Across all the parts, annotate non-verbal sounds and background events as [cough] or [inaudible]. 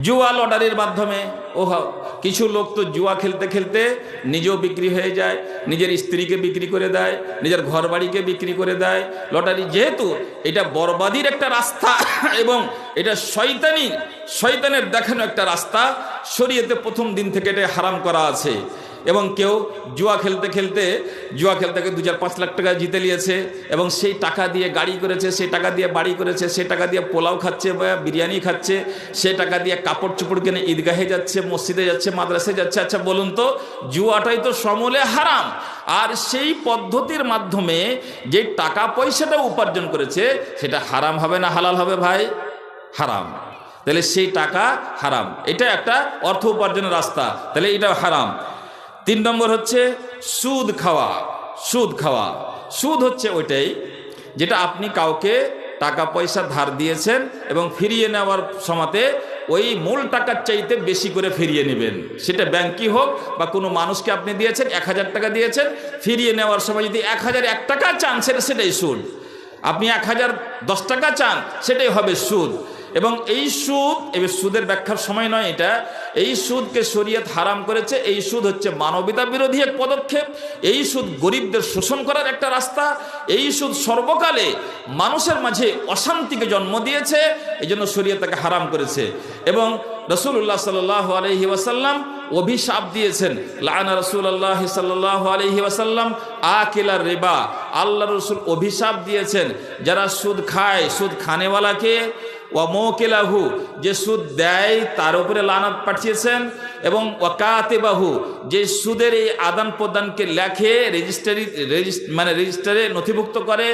জুয়া লটারির মাধ্যমে ও কিছু লোক তো জুয়া খেলতে খেলতে নিজেও বিক্রি হয়ে যায়, নিজের স্ত্রীকে বিক্রি করে দেয়, নিজের ঘর বাড়িকে বিক্রি করে দেয়। লটারি যেহেতু, এটা বরবাদির একটা রাস্তা [coughs] এবং এটা শৈতানি শয়তানের দেখানো একটা রাস্তা, শরীয়তে প্রথম দিন থেকে এটা হারাম করা আছে। এবং কেউ জুয়া খেলতে খেলতে, জুয়া খেলতে দু চার পাঁচ লাখ টাকা জিতে নিয়েছে এবং সেই টাকা দিয়ে গাড়ি করেছে, সেই টাকা দিয়ে বাড়ি করেছে, সেই টাকা দিয়ে পোলাও খাচ্ছে, বা বিরিয়ানি খাচ্ছে সে টাকা দিয়ে কাপড় চোপড় কিনে ঈদগাহে যাচ্ছে, মসজিদে যাচ্ছে, মাদ্রাসায় যাচ্ছে। আচ্ছা বলুন তো, জুয়াটাই তো সমলে হারাম। আর সেই পদ্ধতির মাধ্যমে যে টাকা পয়সাটা উপার্জন করেছে, সেটা হারাম হবে না হালাল হবে ভাই? হারাম। তাহলে সেই টাকা হারাম। এটা একটা অর্থ উপার্জনের রাস্তা। তাহলে এটা হারাম। তিন নম্বর হচ্ছে সুদ খাওয়া সুদ খাওয়া। সুদ হচ্ছে ওইটাই যেটা আপনি কাউকে টাকা পয়সা ধার দিয়েছেন এবং ফিরিয়ে নেওয়ার সময়তে ওই মূল টাকার চাইতে বেশি করে ফিরিয়ে নেবেন। সেটা ব্যাংকই হোক বা কোনো মানুষকে আপনি দিয়েছেন, এক হাজার টাকা দিয়েছেন, ফিরিয়ে নেওয়ার সময় যদি এক হাজার এক টাকা চান, সেটা সেটাই সুদ। আপনি এক হাজার দশ টাকা চান, সেটাই হবে সুদ। এবং এই সুদ এবার সুদের ব্যাখ্যার সময় নয় এটা, এই সুদকে শরীয়ত হারাম করেছে, এই সুদ হচ্ছে মানবতা বিরোধী এক পদক্ষেপ, এই সুদ গরিবদের শোষণ করার একটা রাস্তা, এই সুদ সর্বকালে মানুষের মাঝে অশান্তিকে জন্ম দিয়েছে এই জন্য শরীয়ত তাকে হারাম করেছে। এবং রসুল্লাহ সাল আলহি ওয়াসাল্লাম অভিশাপ দিয়েছেন লানা রসুল্লাহ সাল্লাহ আলহি ওয়াসাল্লাম আকিলা রেবা আল্লাহ রসুল অভিশাপ দিয়েছেন, যারা সুদ খায়, সুদ খানেওয়ালাকে ওয়ামোকেলাহু যে সুদ দেয় তার উপরে লানত পাঠিয়েছেন, এবং ওয়াকাতে বাহু যে সুদের এই আদান প্রদানকে লেখে, রেজিস্টারি মানে রেজিস্টারে নথিভুক্ত করে,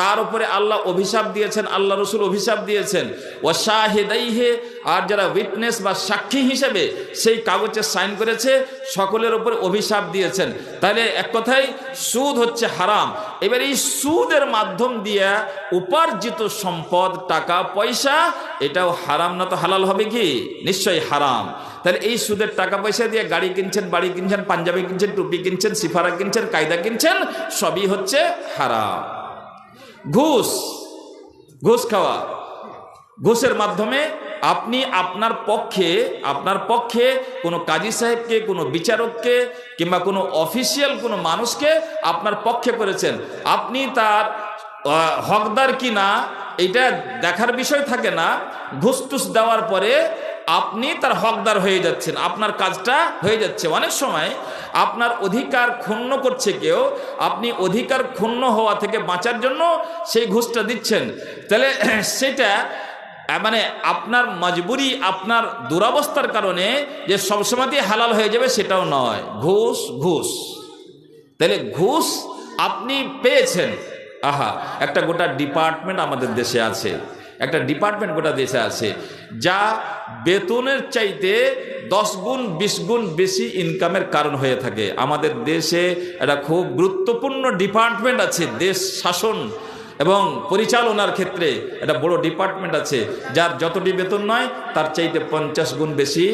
তার উপরে আল্লাহ অভিশাপ দিয়েছেন, আল্লাহ রসুল অভিশাপ দিয়েছেন। ও শাহেদাইহে, আর যারা উইটনেস বা সাক্ষী হিসেবে সেই কাগজে সাইন করেছে, সকলের উপরে অভিশাপ দিয়েছেন। তাহলে এক কথায় সুদ হচ্ছে হারাম। এবার এই সুদের মাধ্যম দিয়ে উপার্জিত সম্পদ, টাকা, পয়সা, এটাও হারাম না তো হালাল হবে কি? নিশ্চয়ই হারাম। তাহলে এই সুদের টাকা, পয়সা দিয়ে গাড়ি কিনছেন, বাড়ি কিনছেন, পাঞ্জাবি কিনছেন, টুপি কিনছেন, সিফারা কিনছেন, কায়দা কিনছেন, সবই হচ্ছে হারাম। ঘুষ ঘুষ খাওয়া। ঘুষের মাধ্যমে আপনি আপনার পক্ষে আপনার পক্ষে কোনো কাজী সাহেবকে, কোনো বিচারককে কিংবা কোনো অফিসিয়াল কোনো মানুষকে আপনার পক্ষে করেছেন। আপনি তার হকদার কি না এটা দেখার বিষয় থাকে না। ঘুষটুস দেওয়ার পরে আপনি তার হকদার হয়ে যাচ্ছেন, আপনার কাজটা হয়ে যাচ্ছে। অনেক সময় আপনার অধিকার ক্ষুণ্ণ করছে কেউ, আপনি অধিকার ক্ষুণ্ণ হওয়া থেকে বাঁচার জন্য সেই ঘুষটা দিচ্ছেন। তাহলে [clears throat] সেটা মানে আপনার মজবুরি, আপনার দুরাবস্থার কারণে যে সবসময়তেই হালাল হয়ে যাবে সেটাও নয়। ঘুষ ঘুষ। তাহলে ঘুষ আপনি পেয়েছেন। আহা, একটা গোটা ডিপার্টমেন্ট আমাদের দেশে আছে। একটা ডিপার্টমেন্ট গোটা দেশে আছে, যা বেতনের চাইতে দশ গুণ, বিশ গুণ বেশি ইনকামের কারণ হয়ে থাকে। আমাদের দেশে একটা খুব গুরুত্বপূর্ণ ডিপার্টমেন্ট আছে, দেশ শাসন। এবং পরিচালনার ক্ষেত্রে একটা বড় ডিপার্টমেন্ট আছে, যার যতটি বেতন নয়, তার চাইতে পঞ্চাশ গুণ বেশি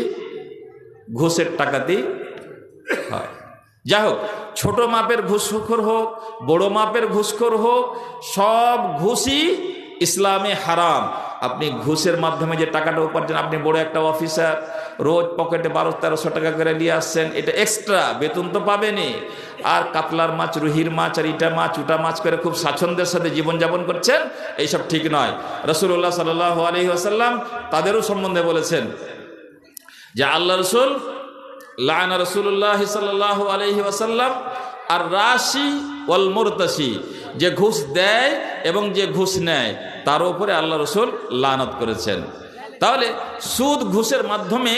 ঘুষের টাকাতেই হয়। যাই হোক, ছোট মাপের ঘুষখোর হোক, বড় মাপের ঘুষখোর হোক, সব ঘুষই ইসলামে হারাম। আপনি ঘুষের মাধ্যমে যে টাকাটা উপার্জন, আপনি বড় একটা অফিসার রোজ পকেটে বারো তেরোশো টাকা করে নিয়ে আসছেন, এটা এক্সট্রা বেতন তো পাবেনি আর কাতলার মাছ, রুহির মাছ আর ইটা মাছ, উটা মাছ করে খুব স্বাচ্ছন্দ্যের সাথে জীবনযাপন করছেন, এইসব ঠিক নয়। রসুল্লাহ সাল আলহি আসাল্লাম তাদেরও সম্বন্ধে বলেছেন যে আল্লাহ রসুল লানা রসুল্লাহ সাল্লাহ আলহি ওয়াসাল্লাম আর রাশি ওয়াল মুরতাসি যে ঘুষ দেয় এবং যে ঘুষ নেয়, তার উপরে আল্লাহ রসুল লানত করেছেন। তাহলে সুদ ঘুষের মাধ্যমে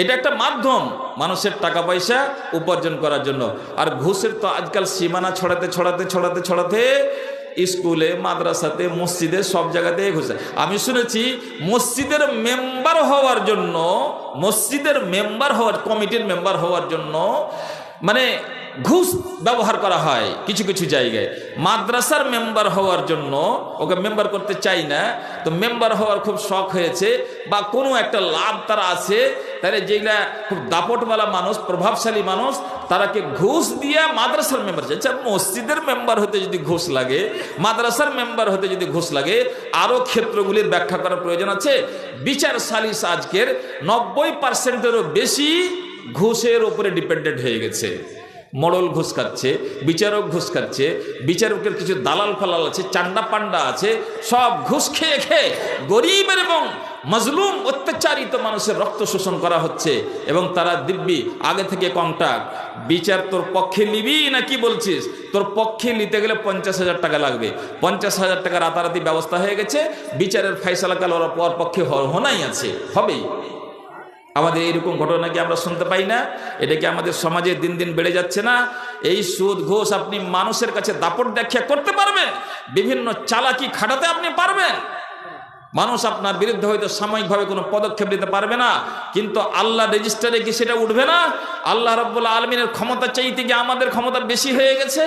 এটা একটা মাধ্যম মানুষের টাকা পয়সা উপার্জন করার জন্য। আর ঘুষের তো আজকাল সীমানা ছড়াতে ছড়াতে ছড়াতে ছড়াতে স্কুলে, মাদ্রাসাতে, মসজিদে সব জায়গাতে ঘুষে। আমি শুনেছি মসজিদের মেম্বার হওয়ার জন্য, মসজিদের মেম্বার হওয়ার, কমিটির মেম্বার হওয়ার জন্য মানে ঘুষ ব্যবহার করা হয় কিছু কিছু জায়গায়। মাদ্রাসার মেম্বার হওয়ার জন্য, ওকে মেম্বার করতে চাই না, তো মেম্বার হওয়ার খুব শখ হয়েছে বা কোনো একটা লাভ তারা আছে তাহলে যেগুলা খুব দাপটওয়ালা মানুষ, প্রভাবশালী মানুষ, তারাকে ঘুষ দিয়ে মাদ্রাসার মেম্বার আচ্ছা মসজিদের মেম্বার হতে যদি ঘুষ লাগে, মাদ্রাসার মেম্বার হতে যদি ঘুষ লাগে আরও ক্ষেত্রগুলির ব্যাখ্যা করার প্রয়োজন আছে। বিচার সালিস আজকের নব্বই পার্সেন্টেরও বেশি ঘুষের উপরে ডিপেন্ডেন্ট হয়ে গেছে। মডল ঘুষ খাচ্ছে, বিচারক ঘুষ খাচ্ছে, বিচারকের কিছু দালাল ফালাল আছে চান্ডা পান্ডা আছে, সব ঘুষ খেয়ে খেয়ে গরিবের এবং মজলুম অত্যাচারিত মানুষের রক্ত শোষণ করা হচ্ছে এবং তারা দিব্যি আগে থেকে কন্টাক্ট। বিচার তোর পক্ষে নিবি না কি বলছিস? তোর পক্ষে নিতে গেলে পঞ্চাশ হাজার টাকা লাগবে। পঞ্চাশ হাজার টাকা রাতারাতি ব্যবস্থা হয়ে গেছে। বিচারের ফাইসালা কাল ওরা পর পক্ষে হোনাই আছে। হবেই। আমাদের এইরকম ঘটনা কি আমরা শুনতে পাই না? এটা কি আমাদের সমাজে দিন দিন বেড়ে যাচ্ছে না? এই সুদ, ঘোষ আপনি মানুষের কাছে দাপট ব্যাখ্যা করতে পারবেন? বিভিন্ন চালাকি খাটাতে আপনি পারবেন? মানুষ আপনার বিরুদ্ধে হয়তো সাময়িকভাবে কোনো পদক্ষেপ নিতে পারবে না, কিন্তু আল্লাহ রেজিস্টারে কি সেটা উঠবে না? আল্লাহ রব্বুল্লা আলমিনের ক্ষমতা চাইতে গিয়ে আমাদের ক্ষমতা বেশি হয়ে গেছে?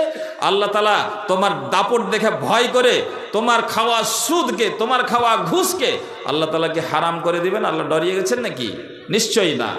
আল্লাহ তালা তোমার দাপট দেখে ভয় করে, তোমার খাওয়া সুদকে, তোমার খাওয়া ঘুষকে আল্লাহ তালাকে হারাম করে দিবেন? আল্লাহ ডরিয়ে গেছেন নাকি? নিশ্চয়ই না।